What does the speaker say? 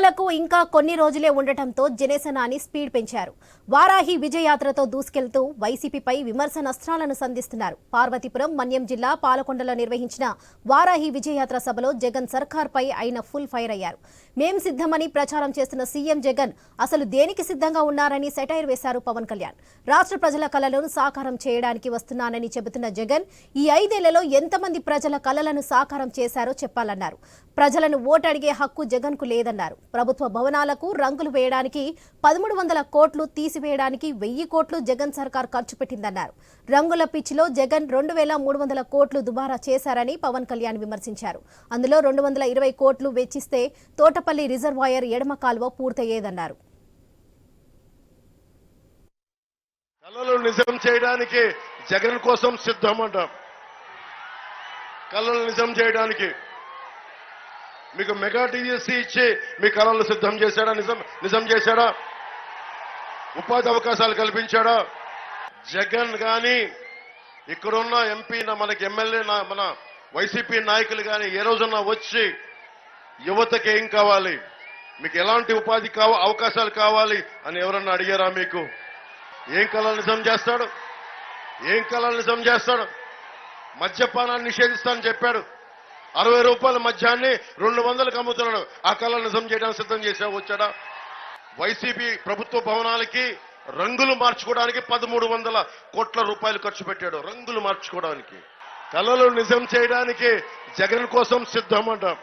ఎన్నికలకు ఇంకా కొన్ని రోజులే ఉండటంతో జనసేనాని స్పీడ్ పెంచారు. వారాహి విజయయాత్రతో దూసుకెళ్తూ వైసీపీపై విమర్శనస్త్రాలను సంధిస్తున్నారు. పార్వతీపురం మన్యం జిల్లా పాలకొండలో నిర్వహించిన వారాహి విజయయాత్ర సభలో జగన్ సర్కార్పై ఆయన ఫుల్ ఫైర్ అయ్యారు. మేం సిద్ధమని ప్రచారం చేస్తున్న సీఎం జగన్ అసలు దేనికి సిద్ధంగా ఉన్నారని సెటైర్ వేశారు పవన్ కళ్యాణ్. రాష్ట్ర ప్రజల కలలను సాకారం చేయడానికి వస్తున్నానని చెబుతున్న జగన్ ఈ ఐదేళ్ళలో ఎంతమంది ప్రజల కలలను సాకారం చేశారో చెప్పాలన్నారు. ప్రజలను ఓటడిగే హక్కు జగన్కు లేదన్నారు. ప్రభుత్వ భవనాలకు రంగులు వేయడానికి పదమూడు వందల కోట్లు తీసివేయడానికి వెయ్యి కోట్లు జగన్ సర్కార్ ఖర్చు పెట్టిందన్నారు. రంగుల పిచ్చిలో జగన్ రెండు వేల మూడు వందల కోట్లు దుబారా చేశారని పవన్ కళ్యాణ్ విమర్శించారు. అందులో రెండు వందల ఇరవై కోట్లు వెచ్చిస్తే తోటపల్లి రిజర్వాయర్ ఎడమ కాలువ పూర్తయ్యేదన్నారు. కళలు నిజం చేయడానికి జగన్ కోసం సిద్ధమంటాం. కళలు నిజం చేయడానికి మీకు మెగా టీఎస్సీ ఇచ్చి మీ కళలు సిద్ధం చేశాడా? నిజం నిజం చేశాడా? ఉపాధి అవకాశాలు కల్పించాడా? జగన్ కానీ ఇక్కడున్న ఎంపీ మనకి ఎమ్మెల్యే నా- మన వైసీపీ నాయకులు కానీ ఏ రోజున వచ్చి యువతకి ఏం కావాలి? మీకు ఎలాంటి ఉపాధి కావ అవకాశాలు కావాలి అని ఎవరన్నా అడిగారా మీకు? ఏం కళలు నిజం చేస్తాడు? ఏం కళలు నిజం చేస్తాడు? మద్యపానాన్ని నిషేధిస్తానని చెప్పాడు. అరవై రూపాయల మధ్యాన్ని రెండు వందలకు అమ్ముతున్నాడు. ఆ కళ నిజం చేయడానికి సిద్ధం చేసావు వచ్చాడా? వైసీపీ ప్రభుత్వ భవనాలకి రంగులు మార్చుకోవడానికి పదమూడు వందల కోట్ల రూపాయలు ఖర్చు పెట్టాడు రంగులు మార్చుకోవడానికి. కళలు నిజం చేయడానికి జగన్ కోసం సిద్ధమంటాం.